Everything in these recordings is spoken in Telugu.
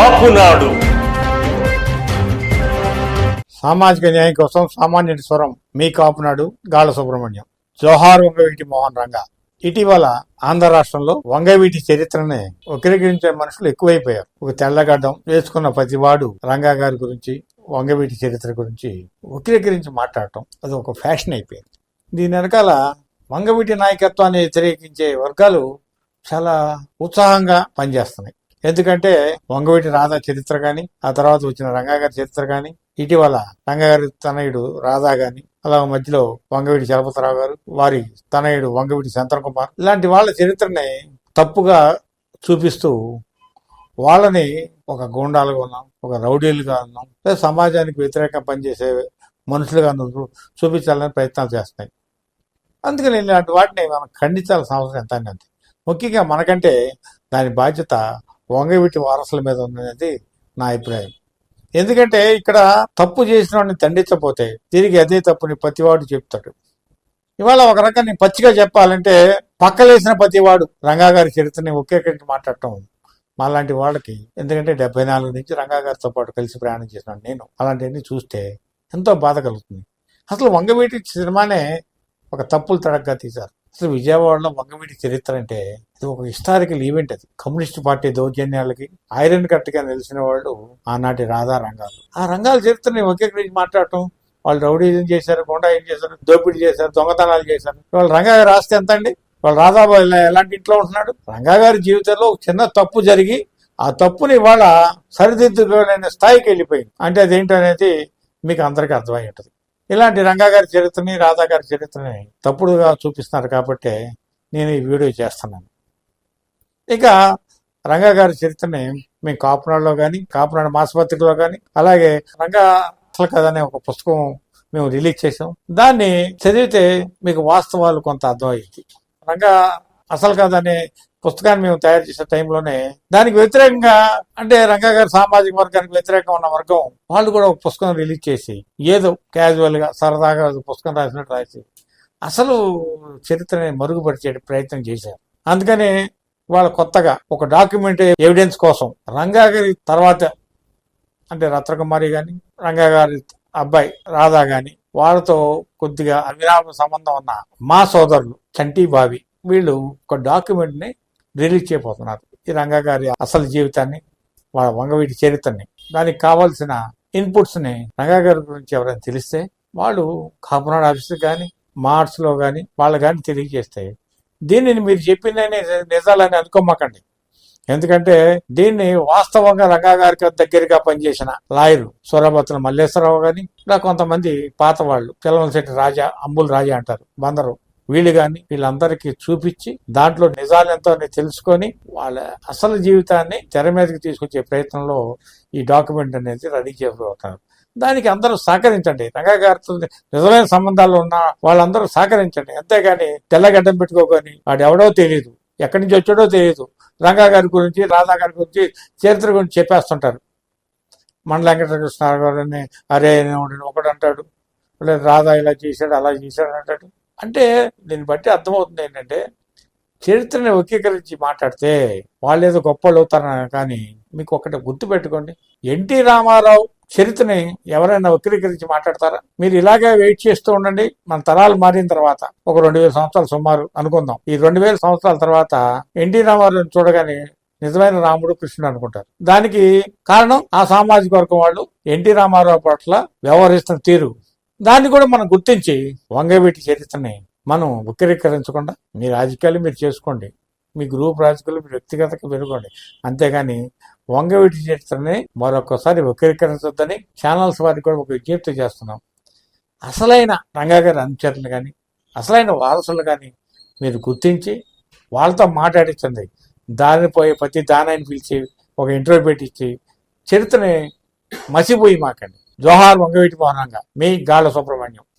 కాపునాడు. సామాజిక న్యాయం కోసం సామాన్యుడి స్వరం మీ కాపునాడు గాళ్ళ సుబ్రహ్మణ్యం. జోహార్ వంగవీటి మోహన్ రంగ. ఇటీవల ఆంధ్ర రాష్ట్రంలో వంగవీటి చరిత్రని వక్రీకరించే మనుషులు ఎక్కువైపోయారు. ఒక తెల్లగడ్డం వేసుకున్న ప్రతివాడు రంగా గారి గురించి వంగవీటి చరిత్ర గురించి వక్రీకరించి మాట్లాడటం అది ఒక ఫ్యాషన్ అయిపోయింది. దీని వెనకాల వంగవీటి నాయకత్వాన్ని వ్యతిరేకించే వర్గాలు చాలా ఉత్సాహంగా పనిచేస్తున్నాయి. ఎందుకంటే వంగవీటి రాధా చరిత్ర కానీ ఆ తర్వాత వచ్చిన రంగా గారి చరిత్ర కానీ ఇటీవల రంగాగారి తనయుడు రాధా గాని అలా మధ్యలో వంగవీటి చలపతిరావు గారు వారి తనయుడు వంగవీటి శంతన్ కుమార్ ఇలాంటి వాళ్ళ చరిత్రని తప్పుగా చూపిస్తూ వాళ్ళని ఒక గూండాలుగా ఉన్నాం ఒక రౌడీలుగా ఉన్నాం లేదా సమాజానికి వ్యతిరేకంగా పనిచేసే మనుషులుగా చూపించాలని ప్రయత్నాలు చేస్తున్నాయి. అందుకని ఇలాంటి వాటిని మనం ఖండించాల్సిన అవసరం ఎంత ముఖ్యంగా మనకంటే దాని బాధ్యత వంగవీటి వారసుల మీద ఉందనేది నా అభిప్రాయం. ఎందుకంటే ఇక్కడ తప్పు చేసిన వాడిని దండించపోతే తిరిగి అదే తప్పుని ప్రతివాడు చెప్తాడు. ఇవాళ ఒక రకాన్ని పచ్చిగా చెప్పాలంటే పక్కలేసిన ప్రతివాడు రంగా గారి చరిత్రని ఒకే కంటి మాట్లాడటం మాలాంటి వాళ్ళకి ఎందుకంటే డెబ్బై నాలుగు నుంచి రంగా గారితో పాటు కలిసి ప్రయాణం చేసినాను నేను అలాంటివన్నీ చూస్తే ఎంతో బాధ కలుగుతుంది. అసలు వంగవీటి సినిమానే ఒక తప్పులు తడగ్గా తీశారు. అసలు విజయవాడలో వంగవీటి చరిత్ర అంటే ఇది ఒక హిస్టారికల్ ఈవెంట్ అది. కమ్యూనిస్ట్ పార్టీ దౌర్జన్యాలకి ఐరన్ కట్టుగా నిలిచిన వాళ్ళు ఆనాటి రాధా రంగాలు. ఆ రంగాల చరిత్రని ఒకే గురించి మాట్లాడటం వాళ్ళు రౌడీజం చేశారు కొండ ఏం చేశారు దోపిడీ చేశారు దొంగతనాలు చేశారు. వాళ్ళు రంగా రాస్తే ఎంత అండి? వాళ్ళు రాధాబాబు ఎలాంటి ఇంట్లో ఉంటున్నాడు? రంగా గారి జీవితంలో ఒక చిన్న తప్పు జరిగి ఆ తప్పుని ఇవాళ సరిదిద్దుకోలేని స్థాయికి వెళ్ళిపోయింది. అంటే అదేంటనేది మీకు అందరికీ అర్థమై ఉంటుంది. ఇలాంటి రంగా గారి చరిత్రని రాధా గారి చరిత్రని తప్పుడుగా చూపిస్తున్నారు కాబట్టి నేను ఈ వీడియో చేస్తున్నాను. ఇక రంగా గారి చరిత్రని మేము కాపునాడులో కానీ కాపునాడు మాసపత్రికలో కానీ అలాగే రంగా కథ అనే ఒక పుస్తకం మేము రిలీజ్ చేసాం దాన్ని చదివితే మీకు వాస్తవాలు కొంత అర్థమయ్యింది. రంగా అసలు కథ అనే పుస్తకాన్ని మేము తయారు చేసే టైంలోనే దానికి వ్యతిరేకంగా అంటే రంగాగారి సామాజిక వర్గానికి వ్యతిరేకంగా ఉన్న వర్గం వాళ్ళు కూడా ఒక పుస్తకం రిలీజ్ చేసి ఏదో క్యాజువల్గా సరదాగా పుస్తకం రాసినట్టు రాసి అసలు చరిత్రని మరుగుపరిచే ప్రయత్నం చేశారు. అందుకని వాళ్ళు కొత్తగా ఒక డాక్యుమెంట్ ఎవిడెన్స్ కోసం రంగా గారి తర్వాత అంటే రత్నకుమారి గాని రంగా గారి అబ్బాయి రాధా గాని వాళ్ళతో కొద్దిగా అవిరామ సంబంధం ఉన్న మా సోదరులు చంటి బావి వీళ్ళు ఒక డాక్యుమెంట్ని రిలీజ్ చేయబోతున్నారు. ఈ రంగా గారి అసలు జీవితాన్ని వాళ్ళ వంగవీటి చరిత్రని దానికి కావాల్సిన ఇన్పుట్స్ని రంగా గారి గురించి ఎవరైనా తెలిస్తే వాళ్ళు కాపునాడు ఆఫీస్ కానీ మార్ట్స్లో కానీ వాళ్ళు కానీ తెలియజేస్తాయి దీనిని మీరు చెప్పిందనే నిజాలని అనుకోమాకండి. ఎందుకంటే దీన్ని వాస్తవంగా రంగా గారికి దగ్గరగా పనిచేసిన లాయరు సూరభత్ర మల్లేశ్వరరావు గాని ఇలా కొంతమంది పాత వాళ్ళు పిల్లవలశెట్టి రాజా అంబుల్ రాజా అంటారు బందరు వీళ్ళు కానీ వీళ్ళందరికీ చూపించి దాంట్లో నిజాలు ఎంతో తెలుసుకొని వాళ్ళ అసలు జీవితాన్ని తెర మీదకి తీసుకొచ్చే ప్రయత్నంలో ఈ డాక్యుమెంట్ అనేది రెడీ చేయబోతున్నారు. దానికి అందరూ సహకరించండి. రంగా గారితో నిజమైన సంబంధాలు ఉన్న వాళ్ళందరూ సహకరించండి. అంతేగాని తెల్లగడ్డం పెట్టుకోకొని వాడు ఎవడో తెలియదు ఎక్కడి నుంచి వచ్చాడో తెలియదు రంగా గారి గురించి రాధా గారి గురించి చరిత్ర గురించి చెప్పేస్తుంటారు. మండల వెంకటకృష్ణ గారిని అరే ఒకడు అంటాడు లేదా రాధా ఇలా చేశాడు అలా చేశాడు అంటాడు. అంటే దీన్ని బట్టి అర్థమవుతుంది ఏంటంటే చరిత్రని వక్రీకరించి మాట్లాడితే వాళ్ళు ఏదో గొప్పలు అవుతారని కానీ మీకు ఒకటి గుర్తు పెట్టుకోండి ఎన్టీ రామారావు చరిత్రని ఎవరైనా వక్రీకరించి మాట్లాడతారా? మీరు ఇలాగే వెయిట్ చేస్తూ ఉండండి. మన తరాలు మారిన తర్వాత ఒక రెండు వేల సంవత్సరాలు సుమారు అనుకుందాం. ఈ రెండు వేల సంవత్సరాల తర్వాత ఎన్టీ రామారావుని చూడగానే నిజమైన రాముడు కృష్ణుడు అనుకుంటారు. దానికి కారణం ఆ సామాజిక వర్గం వాళ్ళు ఎన్టీ రామారావు పట్ల వ్యవహరిస్తున్న తీరు. దాన్ని కూడా మనం గుర్తించి వంగవీటి చరిత్రని మనం వక్రీకరించకుండా మీ రాజకీయాలు మీరు చేసుకోండి. మీ గ్రూప్ రాజకీయాలు మీరు వ్యక్తిగతంగా పెరుగుకోండి. అంతేగాని వంగవీటి చరిత్రని మరొకసారి వక్రీకరించొద్దని ఛానల్స్ వారికి కూడా ఒక విజ్ఞప్తి చేస్తున్నాం. అసలైన రంగాగారి అనుచరులు కానీ అసలైన వారసులు కానీ మీరు గుర్తించి వాళ్ళతో మాట్లాడించండి. దారిని పోయే ప్రతి దానాన్ని పిలిచి ఒక ఇంటర్వ్యూ పెట్టించి చరిత్రని మసిపోయి మాకండి. జోహార్ వంగవీటి మోహనంగా మీ గాళ్ళ Subrahmanyam.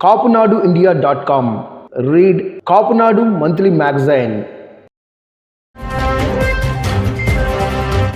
Kapunadu India dot com read Kapunadu monthly magazine